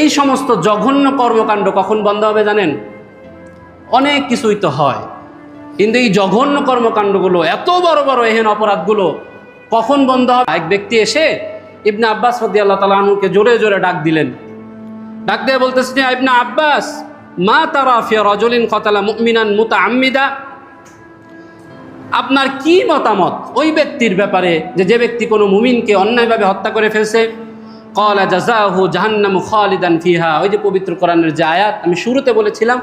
এই সমস্ত জঘন্য কর্মকাণ্ড কখন বন্ধ হবে জানেন? অনেক কিছুই তো হয়। কিন্তু এই জঘন্য কর্মকাণ্ডগুলো, এত বড় বড় এহেন অপরাধগুলো কখন বন্ধ হবে? এক ব্যক্তি এসে ইবনা আব্বাস রদি আল্লাহ তালুকে জোরে জোরে ডাক দিলেন। ডাক দিয়ে বলতেছে ইবনা আব্বাস, মা তারা ফিয়া রজলিন কতালা মুমিনান মুতা আম্মিদা আপনার কি মতামত ওই ব্যক্তির ব্যাপারে যে যে ব্যক্তি কোনো মুমিনকে অন্যায়ভাবে হত্যা করে ফেলছে? কলা জাজাহু জাহান্নাম খালিদান ফিহা ওই যে পবিত্র কোরআনের যে আয়াত, আমি শুরুতে বলেছিলাম,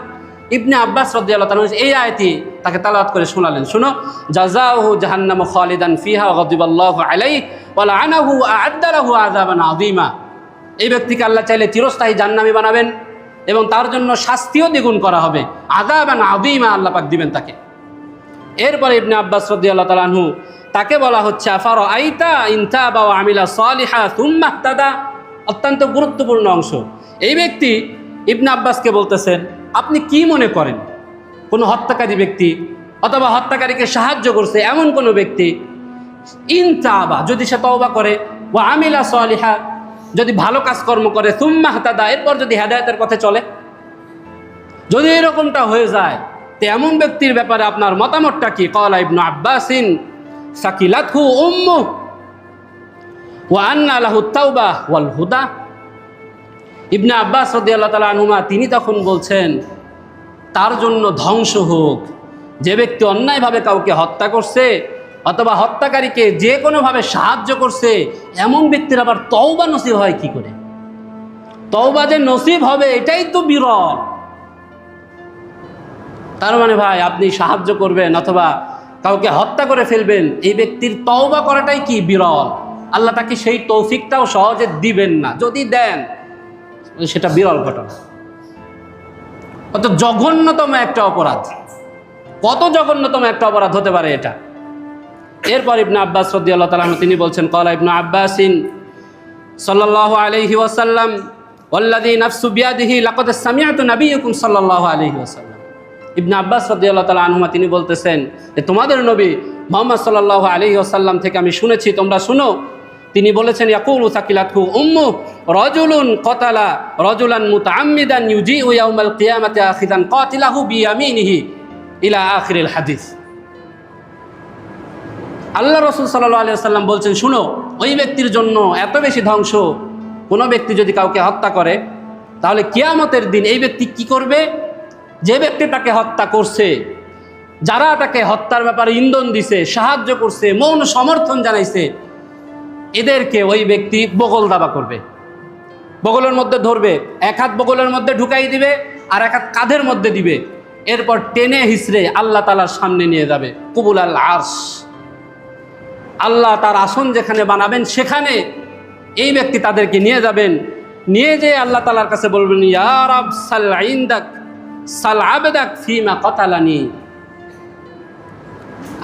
ইবনে আব্বাস তাআলা এই আয়াতই তাকে তালাওয়াত করে শোনালেন। শুনো জাজাহু জাহান্নাম খালিদান ফিহা গদিবাল্লাহু আলাইহি ওয়া লাআনাহু আ'আদ্দালাহু আযাবান আযীমা। এই ব্যক্তিকে আল্লাহ চাইলে চিরস্থায়ী জান্নামী বানাবেন এবং তার জন্য শাস্তিও দ্বিগুণ করা হবে। আযাবান আযীমা আল্লাহ পাক দিবেন তাকে। এরপরে ইবনে আব্বাস রদিয়াল্লাহ তালাহু তাকে বলা হচ্ছে আফার আইতা ইনতা বা আমিলা সালিহা সুম্মা তাদা অত্যন্ত গুরুত্বপূর্ণ অংশ। এই ব্যক্তি ইবনে আব্বাসকে বলতেছেন, আপনি কি মনে করেন? কোনো হত্যাকারী ব্যক্তি অথবা হত্যাকারীকে সাহায্য করছে এমন কোনো ব্যক্তি? ইনতাবা যদি সে তওবা করে ও আমিলা সালিহা? যদি ভালো কাজকর্ম করে, সুম্মা হাতাদা এরপর যদি হেদায়তের পথে চলে? যদি এরকমটা হয়ে যায়, তো এমন ব্যক্তির ব্যাপারে আপনার মতামতটা কি? কলা ইবনু আব্বাসিন সাকিলাতহু উম্মু। ওয়া আন্না লাহু তাওবা ওয়াল হুদা। ইবনে আব্বাস তাআলা আনহুমা, তিনি তখন বলছেন, তার জন্য ধ্বংস হোক। যে ব্যক্তি অন্যায়ভাবে কাউকে হত্যা করছে অথবা হত্যাকারীকে যে কোনোভাবে সাহায্য করছে, এমন ব্যক্তির আবার তওবা নসিব হয় কি করে? তওবা যে নসিব হবে, এটাই তো বিরল। তার মানে ভাই, আপনি সাহায্য করবেন অথবা কাউকে হত্যা করে ফেলবেন, এই ব্যক্তির তওবা করাটাই কি বিরল? আল্লাহ তাকে সেই তৌফিকটাও সহজে দিবেন না। যদি দেন সেটা বিরল ঘটনা। কত জঘন্যতম একটা অপরাধ। কত জঘন্যতম একটা অপরাধ হতে পারে এটা। এরপর ইবনা আব্বাস রদি আল্লাহ তালাম তিনি বলছেন কলা ইবনা আব্বাসিন সাল্লাহ আলহি ওয়াসাল্লাম ওল্লাদি নাফসু বিয়াদিহি লাকদ সামিয়াতু নবীকুম সাল্লাল্লাহু আলাইহি ওয়াসাল্লাম। ইবনে আব্বাস রাদিয়াল্লাহু তাআলা আনহুমা তিনি বলতেছেন যে, তোমাদের নবী মোহাম্মদ সাল্লাল্লাহু আলাইহি ওয়াসাল্লাম থেকে আমি শুনেছি, তোমরা শুনো। তিনি বলেছেন, ইয়াকুলু সাকিলাতহু উম্মু রাজুলুন কতালা রাজুলান মুতাআম্মিদান ইউজিউ ইয়াউমাল কিয়ামাতি আখিদান কাতিলাহু বিয়ামিনিহি ইলা আখিরিল হাদিস। আল্লাহ রসুল সাল্লাহ আলিয়া সাল্লাম বলছেন, শুনো, ওই ব্যক্তির জন্য এত বেশি ধ্বংস কোনো ব্যক্তি যদি কাউকে হত্যা করে, তাহলে কিয়ামতের দিন এই ব্যক্তি কি করবে? যে ব্যক্তি তাকে হত্যা করছে, যারা তাকে হত্যার ব্যাপারে ইন্ধন দিছে, সাহায্য করছে, মৌন সমর্থন জানাইছে, এদেরকে ওই ব্যক্তি বগল দাবা করবে। বগলের মধ্যে ধরবে, এক হাত বগলের মধ্যে ঢুকাই দিবে আর এক হাত কাঁধের মধ্যে দিবে। এরপর টেনে হিসড়ে আল্লাহ তালার সামনে নিয়ে যাবে, কুবুল আল আল্লাহ তার আসন যেখানে বানাবেন সেখানে এই ব্যক্তি তাদেরকে নিয়ে যাবেন। নিয়ে যেয়ে আল্লাহ তালার কাছে বলবেন ইয়ার আব সাল আইন্দাক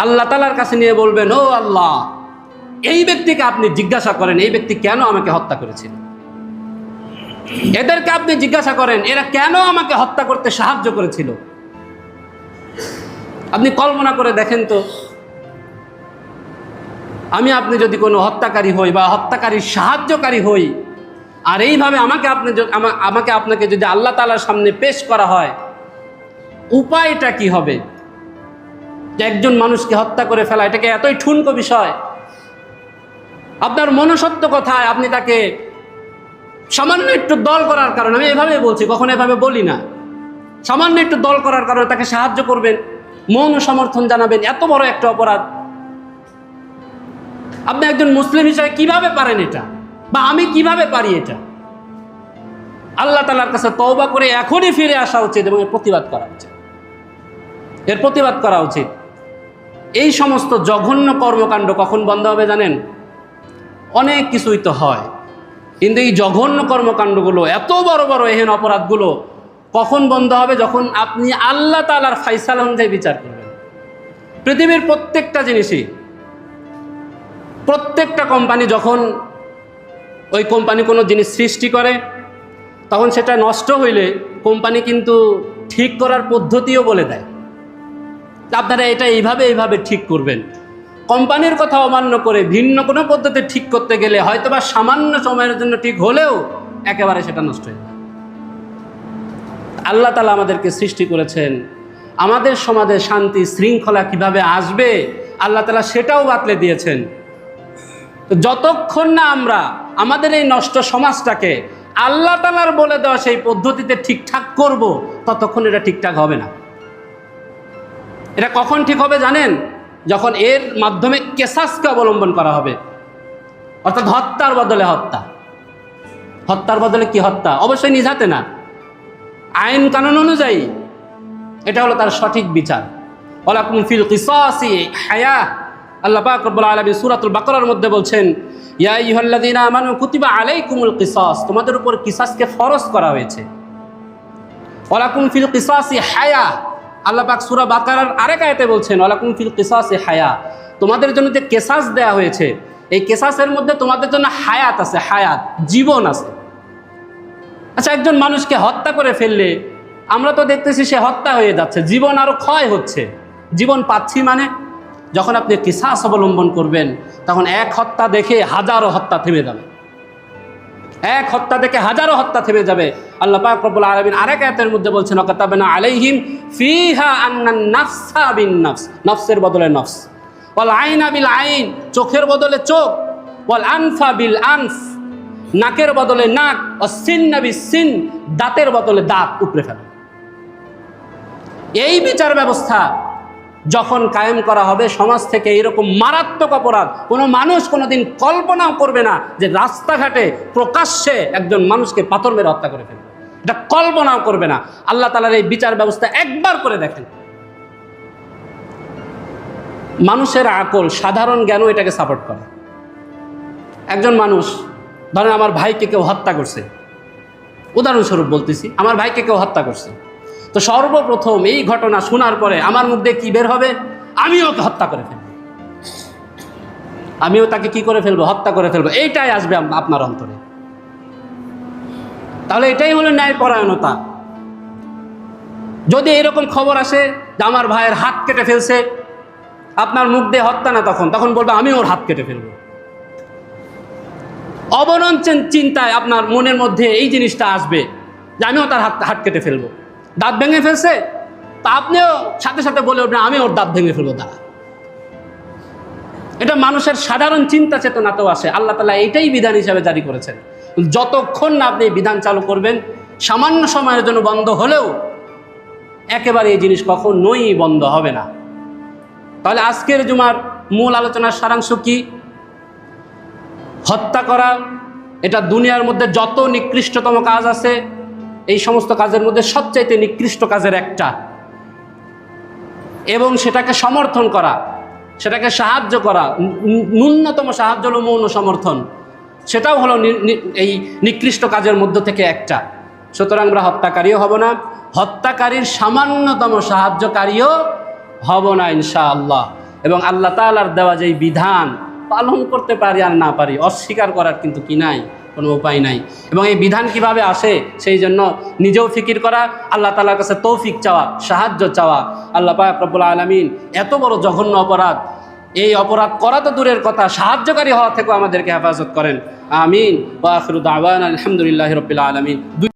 আল্লাহ তালার কাছে নিয়ে বলবেন, ও আল্লাহ, এই ব্যক্তিকে আপনি জিজ্ঞাসা করেন, এই ব্যক্তি কেন আমাকে হত্যা করেছিল? এদেরকে আপনি জিজ্ঞাসা করেন, এরা কেন আমাকে হত্যা করতে সাহায্য করেছিল? আপনি কল্পনা করে দেখেন তো, আমি আপনি যদি কোনো হত্যাকারী হই বা হত্যাকারীর সাহায্যকারী হই, আর এইভাবে আমাকে আপনি আমাকে আপনাকে যদি আল্লাহ তালার সামনে পেশ করা হয় উপায়টা কি হবে? যে একজন মানুষকে হত্যা করে ফেলা, এটাকে এতই ঠুনকো বিষয়। আপনার মনসত্ব কথায়? আপনি তাকে সামান্য একটু দল করার কারণে, আমি এভাবে বলছি, কখনো এভাবে বলি না। সামান্য একটু দল করার কারণে তাকে সাহায্য করবেন, মৌন সমর্থন জানাবেন, এত বড় একটা অপরাধ। আপনি একজন মুসলিম হিসাবে কীভাবে পারেন এটা? বা আমি কীভাবে পারি এটা? আল্লাহ তালার কাছে তওবা করে এখনই ফিরে আসা উচিত এবং প্রতিবাদ করা উচিত। এর প্রতিবাদ করা উচিত। এই সমস্ত জঘন্য কর্মকাণ্ড কখন বন্ধ হবে জানেন? অনেক কিছুই তো হয়। কিন্তু এই জঘন্য কর্মকাণ্ডগুলো, এত বড় বড় এহেন অপরাধগুলো কখন বন্ধ হবে যখন আপনি আল্লাহ তালার ফাইসাল অনুযায়ী বিচার করবেন? পৃথিবীর প্রত্যেকটা জিনিসই, প্রত্যেকটা কোম্পানি যখন ওই কোম্পানি কোনো জিনিস সৃষ্টি করে, তখন সেটা নষ্ট হইলে কোম্পানি কিন্তু ঠিক করার পদ্ধতিও বলে দেয়। আপনারা এটা এইভাবে এইভাবে ঠিক করবেন। কোম্পানির কথা অমান্য করে ভিন্ন কোনো পদ্ধতি ঠিক করতে গেলে হয়তোবা সামান্য সময়ের জন্য ঠিক হলেও একেবারে সেটা নষ্ট হয়ে যায়। আল্লাহ তালা আমাদেরকে সৃষ্টি করেছেন। আমাদের সমাজে শান্তি শৃঙ্খলা কীভাবে আসবে, আল্লাহ তালা সেটাও বাতলে দিয়েছেন। যতক্ষণ না আমরা আমাদের এই নষ্ট সমাজটাকে আল্লাহ তালার বলে দেওয়া সেই পদ্ধতিতে ঠিকঠাক করব, ততক্ষণ এটা ঠিকঠাক হবে না। এটা কখন ঠিক হবে জানেন? যখন এর মাধ্যমে কেসাসকে অবলম্বন করা হবে। অর্থাৎ হত্যার বদলে হত্যা। হত্যার বদলে কি হত্যা? অবশ্যই নিজ হাতে না। আইন কানুন অনুযায়ী এটা হলো তার সঠিক বিচার। ওয়ালাকুম ফিল কিসাসি হায়া। আল্লাহ পাক রব্বুল আলামিন সূরাতুল বাকারার মধ্যে বলছেন, ইয়া আইয়ুহাল্লাযীনা আমানু কুতিবা আলাইকুমুল কিসাস। তোমাদের উপর কিসাসকে ফরজ করা হয়েছে। ওয়ালাকুম ফিল কিসাসি হায়া। আল্লাহ পাক সূরা বাকারার আরেক আয়াতে বলছেন, ওয়ালাকুম ফিল কিসাসি হায়া তোমাদের জন্য যে কেসাস দেয়া হয়েছে, এই কেসাসের মধ্যে তোমাদের জন্য হায়াত আছে, হায়াত, জীবন আছে। আচ্ছা একজন মানুষকে হত্যা করে ফেললে, আমরা তো দেখতেছি সে হত্যা হয়ে যাচ্ছে, জীবন আরও ক্ষয় হচ্ছে। জীবন পাচ্ছি মানে যখন আপনি কিসাস অবলম্বন করবেন, তখন এক হত্যা দেখে হাজারো হত্যা থেমে যাবে। এক হত্যা থেকে হাজারো হত্যা থেমে যাবে। আল্লাহ পাক রব্বুল আলামিন আরেক আয়াতের মধ্যে বলছেন, ওয়াকাতাবনা আলাইহিম ফিহা আন্নান নাফসা বিন নফস নফসের বদলে নফস ওয়াল আইনা বিল আইন চোখের বদলে চোখ। ওয়াল আনফা বিল আনফ নাকের বদলে নাক। ও সিন্না বিল সিন দাঁতের বদলে দাঁত উপরে ফেলে। এই বিচার ব্যবস্থা যখন কায়েম করা হবে, সমাজ থেকে এরকম মারাত্মক অপরাধ, কোনো মানুষ কোনোদিন কল্পনাও করবে না যে রাস্তাঘাটে প্রকাশ্যে একজন মানুষকে পাথর মেরে হত্যা করে ফেলবে। এটা কল্পনাও করবে না। আল্লাহ তালার এই বিচার ব্যবস্থা একবার করে দেখেন। মানুষের আকল, সাধারণ জ্ঞানও এটাকে সাপোর্ট করে। একজন মানুষ, ধরেন আমার ভাইকে কেউ হত্যা করছে। উদাহরণস্বরূপ বলতেছি, আমার ভাইকে কেউ হত্যা করছে। তো সর্বপ্রথম এই ঘটনা শোনার পরে আমার মধ্যে কি বের হবে? আমিও ওকে হত্যা করে ফেলব। আমিও তাকে কি করে ফেলব? হত্যা করে ফেলব। এইটাই আসবে আপনার অন্তরে। তাহলে এটাই হলো ন্যায়পরায়ণতা। যদি এরকম খবর আসে যে আমার ভাইয়ের হাত কেটে ফেলছে, আপনার মুখ দিয়ে হত্যা না তখন তখন বলবে, আমি ওর হাত কেটে ফেলব। অবনন চিন- চিন্তায় আপনার মনের মধ্যে এই জিনিসটা আসবে যে আমিও তার হাত হাত কেটে ফেলব। দাঁত ভেঙে ফেলছে, তা আপনিও সাথে সাথে বলে উঠবেন, আমি ওর দাঁত ভেঙে ফেলব, দাঁড়া। এটা মানুষের সাধারণ চিন্তা চেতনাতেও আসে আল্লাহ তালা এটাই বিধান হিসাবে জারি করেছেন। যতক্ষণ না আপনি বিধান চালু করবেন, সামান্য সময়ের জন্য বন্ধ হলেও একেবারে এই জিনিস কখনোই বন্ধ হবে না। তাহলে আজকের জুমার মূল আলোচনার সারাংশ কি? হত্যা করা, এটা দুনিয়ার মধ্যে যত নিকৃষ্টতম কাজ আছে এই সমস্ত কাজের মধ্যে সবচাইতে নিকৃষ্ট কাজের একটা। এবং সেটাকে সমর্থন করা, সেটাকে সাহায্য করা ন্যূনতম সাহায্য হলো মৌন সমর্থন। সেটাও হলো এই নিকৃষ্ট কাজের মধ্য থেকে একটা। সুতরাং আমরা হত্যাকারীও হব না, হত্যাকারীর সামান্যতম সাহায্যকারীও হব না ইনশাআল্লাহ। এবং আল্লাহ তাআলার দেওয়া যেই বিধান পালন করতে পারি আর না পারি, অস্বীকার করার কিন্তু কি নাই। কোনো উপায় নাই। এবং এই বিধান কীভাবে আসে, সেই জন্য নিজেও ফিকির করা, আল্লাহ তালার কাছে তৌফিক চাওয়া, সাহায্য চাওয়া। আল্লাহ পাক রব্বুল আলমিন এত বড় জঘন্য অপরাধ, এই অপরাধ করা তো দূরের কথা, সাহায্যকারী হওয়া থেকেও আমাদেরকে হেফাজত করেন। আমিন। আলহামদুলিল্লাহ রবিল্লা আলমিন।